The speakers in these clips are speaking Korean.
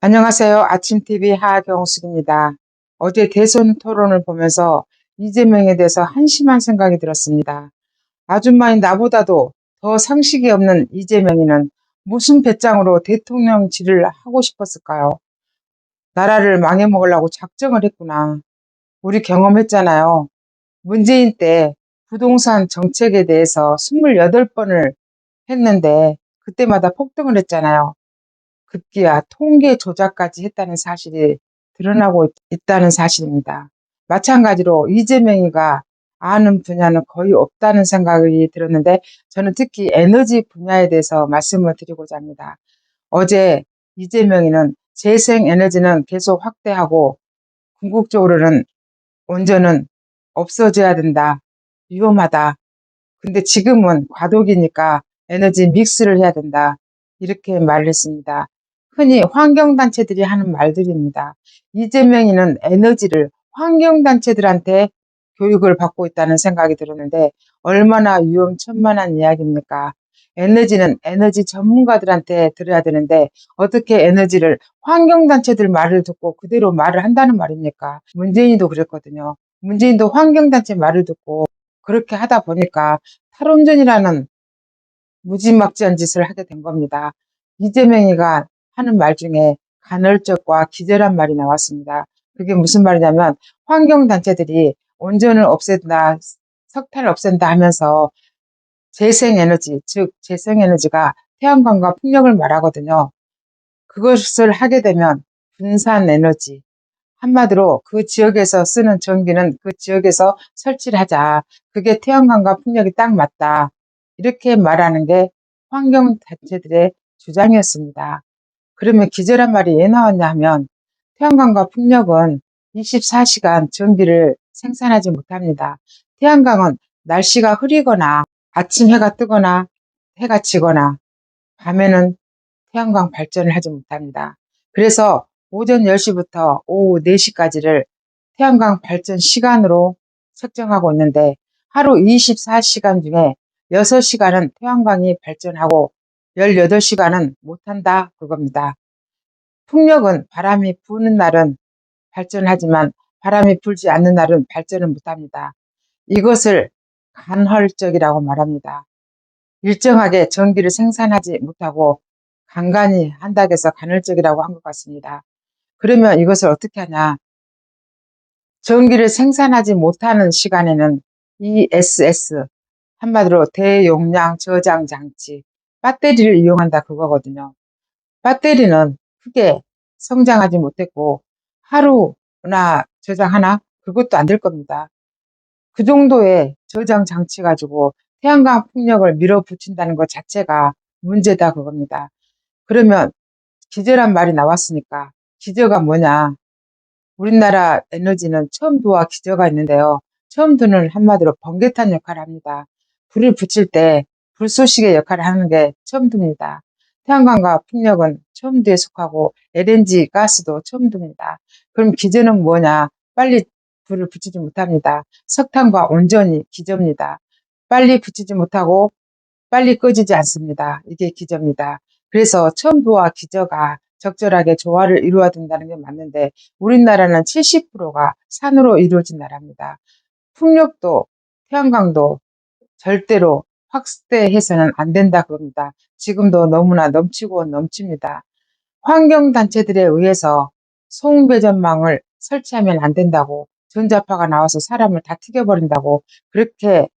안녕하세요. 아침TV 하경숙입니다. 어제 대선 토론을 보면서 이재명에 대해서 한심한 생각이 들었습니다. 아줌마인 나보다도 더 상식이 없는 이재명이는 무슨 배짱으로 대통령 질을 하고 싶었을까요? 나라를 망해먹으려고 작정을 했구나. 우리 경험했잖아요. 문재인 때 부동산 정책에 대해서 28번을 했는데 그때마다 폭등을 했잖아요. 급기야 통계 조작까지 했다는 사실이 드러나고 있다는 사실입니다. 마찬가지로 이재명이가 아는 분야는 거의 없다는 생각이 들었는데 저는 특히 에너지 분야에 대해서 말씀을 드리고자 합니다. 어제 이재명이는 재생에너지는 계속 확대하고 궁극적으로는 온전은 없어져야 된다. 위험하다. 근데 지금은 과도기니까 에너지 믹스를 해야 된다. 이렇게 말을 했습니다. 흔히 환경단체들이 하는 말들입니다. 이재명이는 에너지를 환경단체들한테 교육을 받고 있다는 생각이 들었는데 얼마나 위험천만한 이야기입니까? 에너지는 에너지 전문가들한테 들어야 되는데 어떻게 에너지를 환경단체들 말을 듣고 그대로 말을 한다는 말입니까? 문재인도 그랬거든요. 문재인도 환경단체 말을 듣고 그렇게 하다 보니까 탈원전이라는 무지막지한 짓을 하게 된 겁니다. 이재명이가 하는 말 중에 간헐적과 기절한 말이 나왔습니다. 그게 무슨 말이냐면 환경단체들이 온전을 없앤다, 석탄을 없앤다 하면서 재생에너지, 즉 재생에너지가 태양광과 풍력을 말하거든요. 그것을 하게 되면 분산에너지, 한마디로 그 지역에서 쓰는 전기는 그 지역에서 설치를 하자. 그게 태양광과 풍력이 딱 맞다. 이렇게 말하는 게 환경단체들의 주장이었습니다. 그러면 기절한 말이 왜 나왔냐 하면 태양광과 풍력은 24시간 전기를 생산하지 못합니다. 태양광은 날씨가 흐리거나 아침 해가 뜨거나 해가 지거나 밤에는 태양광 발전을 하지 못합니다. 그래서 오전 10시부터 오후 4시까지를 태양광 발전 시간으로 측정하고 있는데 하루 24시간 중에 6시간은 태양광이 발전하고 18시간은 못한다 그겁니다. 풍력은 바람이 부는 날은 발전하지만 바람이 불지 않는 날은 발전을 못합니다. 이것을 간헐적이라고 말합니다. 일정하게 전기를 생산하지 못하고 간간히 한다고 해서 간헐적이라고 한 것 같습니다. 그러면 이것을 어떻게 하냐. 전기를 생산하지 못하는 시간에는 ESS, 한마디로 대용량 저장 장치, 배터리를 이용한다 그거거든요. 배터리는 크게 성장하지 못했고 하루나 저장 하나 그것도 안 될 겁니다. 그 정도의 저장 장치 가지고 태양광 풍력을 밀어붙인다는 것 자체가 문제다 그겁니다. 그러면 기저란 말이 나왔으니까 기저가 뭐냐? 우리나라 에너지는 첨두와 기저가 있는데요. 첨두는 한마디로 번개탄 역할을 합니다. 불을 붙일 때 불쏘시개 역할을 하는 게 첨두입니다. 태양광과 풍력은 첨두에 속하고 LNG 가스도 첨두입니다. 그럼 기저는 뭐냐? 빨리 불을 붙이지 못합니다. 석탄과 온전히 기저입니다. 빨리 붙이지 못하고 빨리 꺼지지 않습니다. 이게 기저입니다. 그래서 첨부와 기저가 적절하게 조화를 이루어야 된다는 게 맞는데 우리나라는 70%가 산으로 이루어진 나라입니다. 풍력도 태양광도 절대로 확대해서는 안 된다 그럽니다. 지금도 너무나 넘치고 넘칩니다. 환경단체들에 의해서 송배전망을 설치하면 안 된다고 전자파가 나와서 사람을 다 튀겨버린다고 그렇게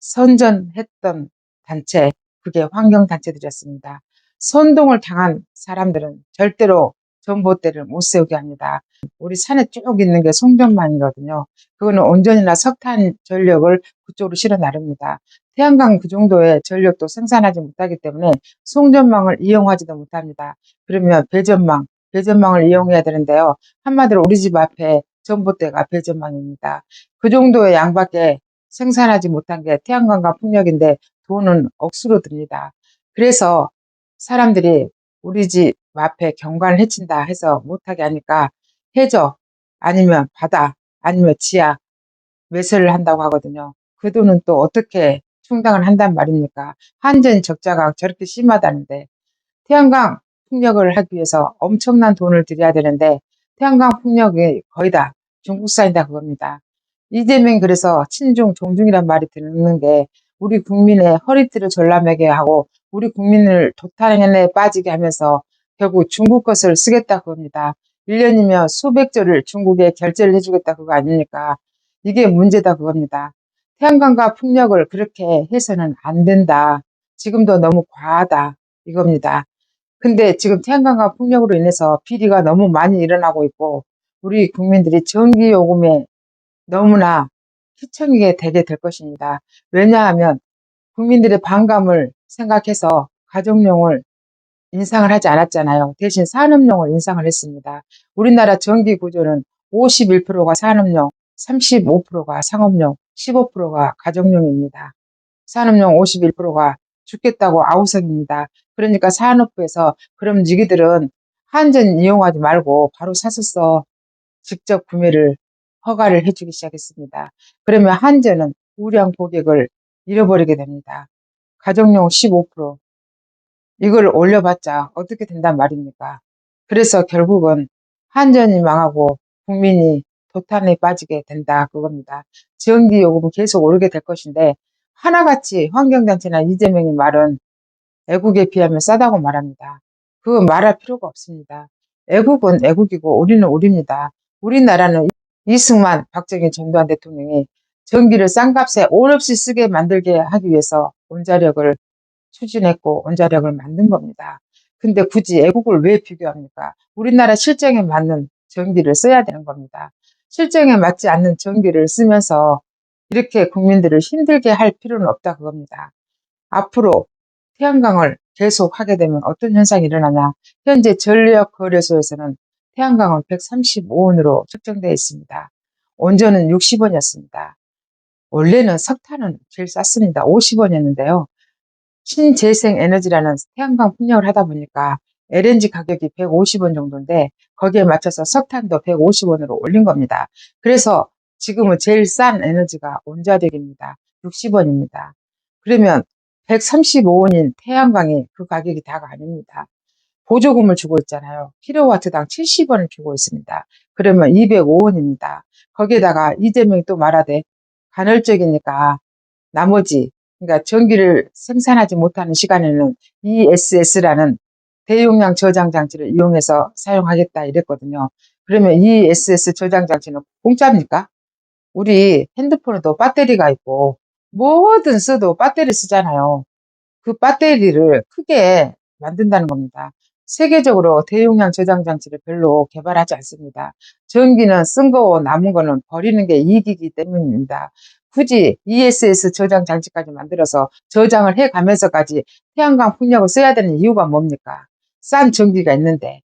선전했던 단체 그게 환경단체들이었습니다. 선동을 당한 사람들은 절대로 전봇대를 못 세우게 합니다. 우리 산에 쭉 있는 게 송전망이거든요. 그거는 온전이나 석탄 전력을 그쪽으로 실어 나릅니다. 태양광 그 정도의 전력도 생산하지 못하기 때문에 송전망을 이용하지도 못합니다. 그러면 배전망, 배전망을 이용해야 되는데요. 한마디로 우리 집 앞에 전봇대가 배전망입니다. 그 정도의 양밖에 생산하지 못한 게 태양광과 풍력인데 돈은 억수로 듭니다. 그래서 사람들이 우리 집 앞에 경관을 해친다 해서 못하게 하니까 해저 아니면 바다 아니면 지하 매설을 한다고 하거든요. 그 돈은 또 어떻게 충당을 한단 말입니까? 한전 적자가 저렇게 심하다는데 태양광 풍력을 하기 위해서 엄청난 돈을 들여야 되는데 태양광 풍력이 거의 다 중국산이다 그겁니다. 이재명이 그래서 친중 종중이란 말이 드는 게 우리 국민의 허리띠를 졸라매게 하고 우리 국민을 도탄에 빠지게 하면서 결국 중국 것을 쓰겠다 그겁니다. 1년이면 수백 조를 중국에 결제를 해주겠다 그거 아닙니까? 이게 문제다 그겁니다. 태양광과 풍력을 그렇게 해서는 안 된다. 지금도 너무 과하다 이겁니다. 근데 지금 태양광과 풍력으로 인해서 비리가 너무 많이 일어나고 있고 우리 국민들이 전기요금에 너무나 휘청이게 되게 될 것입니다. 왜냐하면 국민들의 반감을 생각해서 가정용을 인상을 하지 않았잖아요. 대신 산업용을 인상을 했습니다. 우리나라 전기 구조는 51%가 산업용, 35%가 상업용, 15%가 가정용입니다. 산업용 51%가 죽겠다고 아우성입니다. 그러니까 산업부에서 그럼 니기들은 한전 이용하지 말고 바로 사서 써 직접 구매를 허가를 해주기 시작했습니다. 그러면 한전은 우량 고객을 잃어버리게 됩니다. 가정용 15% 이걸 올려봤자 어떻게 된단 말입니까? 그래서 결국은 한전이 망하고 국민이 도탄에 빠지게 된다 그겁니다. 전기요금은 계속 오르게 될 것인데 하나같이 환경단체나 이재명이 말은 애국에 비하면 싸다고 말합니다. 그거 말할 필요가 없습니다. 애국은 애국이고 우리는 우리입니다. 우리나라는 이승만, 박정희, 전두환 대통령이 전기를 싼 값에 올없이 쓰게 만들게 하기 위해서 원자력을 추진했고 원자력을 만든 겁니다. 근데 굳이 애국을 왜 비교합니까? 우리나라 실정에 맞는 전기를 써야 되는 겁니다. 실정에 맞지 않는 전기를 쓰면서 이렇게 국민들을 힘들게 할 필요는 없다 그겁니다. 앞으로 태양광을 계속 하게 되면 어떤 현상이 일어나냐. 현재 전력 거래소에서는 태양광은 135원으로 책정되어 있습니다. 원전은 60원이었습니다. 원래는 석탄은 제일 쌌습니다. 50원이었는데요. 신재생 에너지라는 태양광 풍력을 하다 보니까 LNG 가격이 150원 정도인데 거기에 맞춰서 석탄도 150원으로 올린 겁니다. 그래서 지금은 제일 싼 에너지가 원자력입니다. 60원입니다. 그러면 135원인 태양광이 그 가격이 다가 아닙니다. 보조금을 주고 있잖아요. 킬로와트당 70원을 주고 있습니다. 그러면 205원입니다. 거기에다가 이재명이 또 말하되 간헐적이니까 나머지 그러니까 전기를 생산하지 못하는 시간에는 ESS라는 대용량 저장 장치를 이용해서 사용하겠다 이랬거든요. 그러면 ESS 저장 장치는 공짜입니까? 우리 핸드폰에도 배터리가 있고 뭐든 써도 배터리 쓰잖아요. 그 배터리를 크게 만든다는 겁니다. 세계적으로 대용량 저장 장치를 별로 개발하지 않습니다. 전기는 쓴거 남은 거는 버리는 게 이익이기 때문입니다. 굳이 ESS 저장 장치까지 만들어서 저장을 해 가면서까지 태양광 풍력을 써야 되는 이유가 뭡니까? 싼 전기가 있는데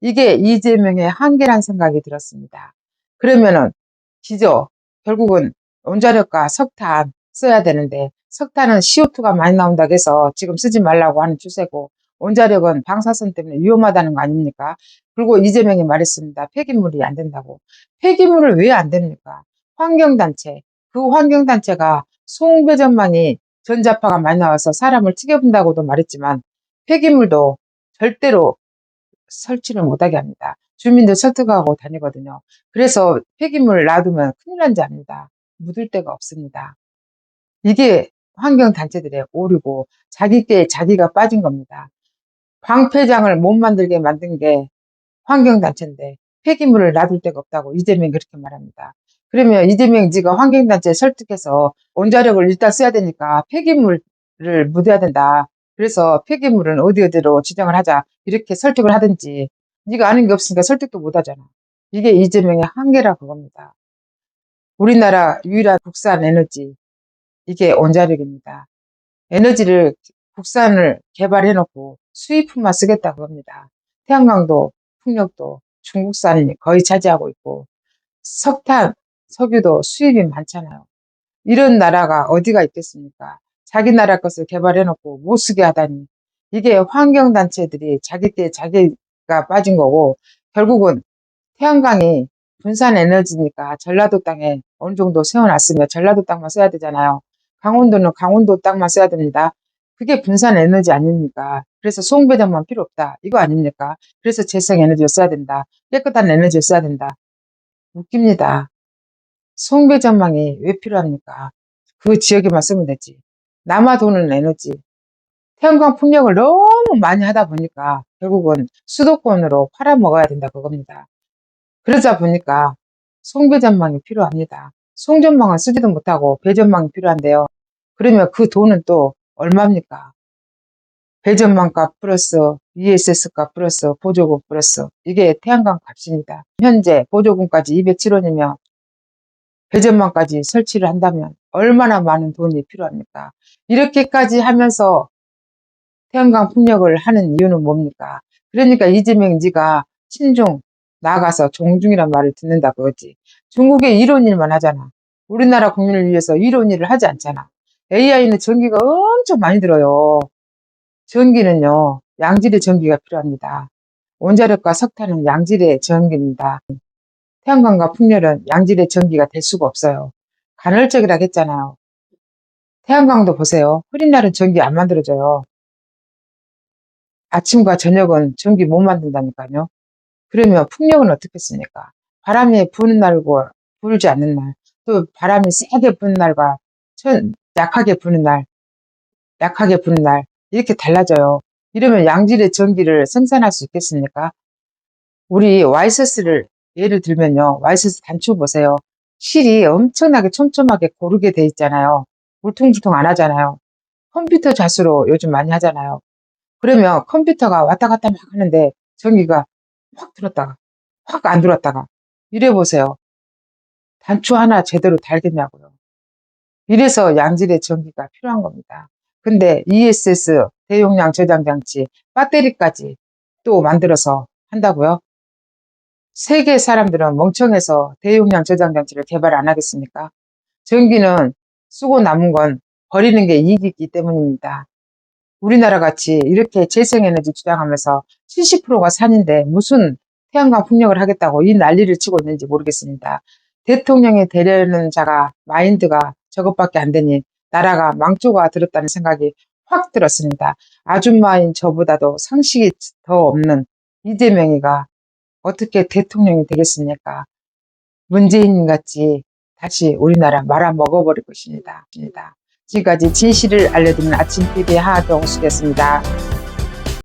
이게 이재명의 한계란 생각이 들었습니다. 그러면은 기저 결국은 원자력과 석탄 써야 되는데 석탄은 CO2가 많이 나온다고 해서 지금 쓰지 말라고 하는 추세고 원자력은 방사선 때문에 위험하다는 거 아닙니까? 그리고 이재명이 말했습니다. 폐기물이 안 된다고. 폐기물을 왜 안 됩니까? 환경단체. 그 환경단체가 송배전망이 전자파가 많이 나와서 사람을 튀겨본다고도 말했지만 폐기물도 절대로 설치를 못하게 합니다. 주민들 설득하고 다니거든요. 그래서 폐기물 놔두면 큰일 난지 압니다. 묻을 데가 없습니다. 이게 환경단체들의 오류고 자기께 자기가 빠진 겁니다. 광폐장을 못 만들게 만든 게 환경단체인데 폐기물을 놔둘 데가 없다고 이재명이 그렇게 말합니다. 그러면 이재명 지가 환경단체 설득해서 원자력을 일단 써야 되니까 폐기물을 묻어야 된다. 그래서 폐기물은 어디 어디로 지정을 하자 이렇게 설득을 하든지 네가 아는 게 없으니까 설득도 못 하잖아. 이게 이재명의 한계라 그겁니다. 우리나라 유일한 국산 에너지 이게 원자력입니다. 에너지를 국산을 개발해 놓고 수입품만 쓰겠다 그겁니다. 태양광도 풍력도 중국산이 거의 차지하고 있고 석탄, 석유도 수입이 많잖아요. 이런 나라가 어디가 있겠습니까? 자기 나라 것을 개발해 놓고 못 쓰게 하다니 이게 환경단체들이 자기 때 자기가 빠진 거고 결국은 태양광이 분산 에너지니까 전라도 땅에 어느 정도 세워놨으면 전라도 땅만 써야 되잖아요. 강원도는 강원도 땅만 써야 됩니다. 그게 분산 에너지 아닙니까? 그래서 송배전만 필요 없다. 이거 아닙니까? 그래서 재생 에너지를 써야 된다. 깨끗한 에너지를 써야 된다. 웃깁니다. 송배전망이 왜 필요합니까? 그 지역에만 쓰면 되지. 남아 도는 에너지. 태양광 풍력을 너무 많이 하다 보니까 결국은 수도권으로 팔아먹어야 된다 그겁니다. 그러다 보니까 송배전망이 필요합니다. 송전망은 쓰지도 못하고 배전망이 필요한데요. 그러면 그 돈은 또 얼마입니까? 배전망값 플러스 ESS값 플러스 보조금 플러스 이게 태양광 값입니다. 현재 보조금까지 207원이면 배전망까지 설치를 한다면 얼마나 많은 돈이 필요합니까? 이렇게까지 하면서 태양광 풍력을 하는 이유는 뭡니까? 그러니까 이재명 지가 친중 나가서 종중이란 말을 듣는다 그거지. 중국에 이런 일만 하잖아. 우리나라 국민을 위해서 이런 일을 하지 않잖아. AI는 전기가 엄청 많이 들어요. 전기는요, 양질의 전기가 필요합니다. 원자력과 석탄은 양질의 전기입니다. 태양광과 풍력은 양질의 전기가 될 수가 없어요. 간헐적이라고 했잖아요. 태양광도 보세요. 흐린 날은 전기 안 만들어져요. 아침과 저녁은 전기 못 만든다니까요. 그러면 풍력은 어떻겠습니까? 바람이 부는 날과 불지 않는 날, 또 바람이 세게 부는 날과 천, 약하게 부는 날, 약하게 부는 날, 이렇게 달라져요. 이러면 양질의 전기를 생산할 수 있겠습니까? 우리 와이셔츠를 예를 들면요. 와이셔츠 단추 보세요. 실이 엄청나게 촘촘하게 고르게 돼 있잖아요. 울퉁불퉁 안 하잖아요. 컴퓨터 자수로 요즘 많이 하잖아요. 그러면 컴퓨터가 왔다 갔다 막 하는데 전기가 확 들었다가 확 안 들었다가 이래 보세요. 단추 하나 제대로 달겠냐고요. 이래서 양질의 전기가 필요한 겁니다. 근데 ESS 대용량 저장 장치 배터리까지 또 만들어서 한다고요? 세계 사람들은 멍청해서 대용량 저장 장치를 개발 안 하겠습니까? 전기는 쓰고 남은 건 버리는 게 이익이기 때문입니다. 우리나라 같이 이렇게 재생에너지 주장하면서 70%가 산인데 무슨 태양광 풍력을 하겠다고 이 난리를 치고 있는지 모르겠습니다. 대통령이 되려는 자가 마인드가 저것밖에 안 되니 나라가 망조가 들었다는 생각이 확 들었습니다. 아줌마인 저보다도 상식이 더 없는 이재명이가 어떻게 대통령이 되겠습니까? 문재인 같이 다시 우리나라 말아 먹어버릴 것입니다. 지금까지 진실을 알려드리는 아침 TV의 하경숙이었습니다.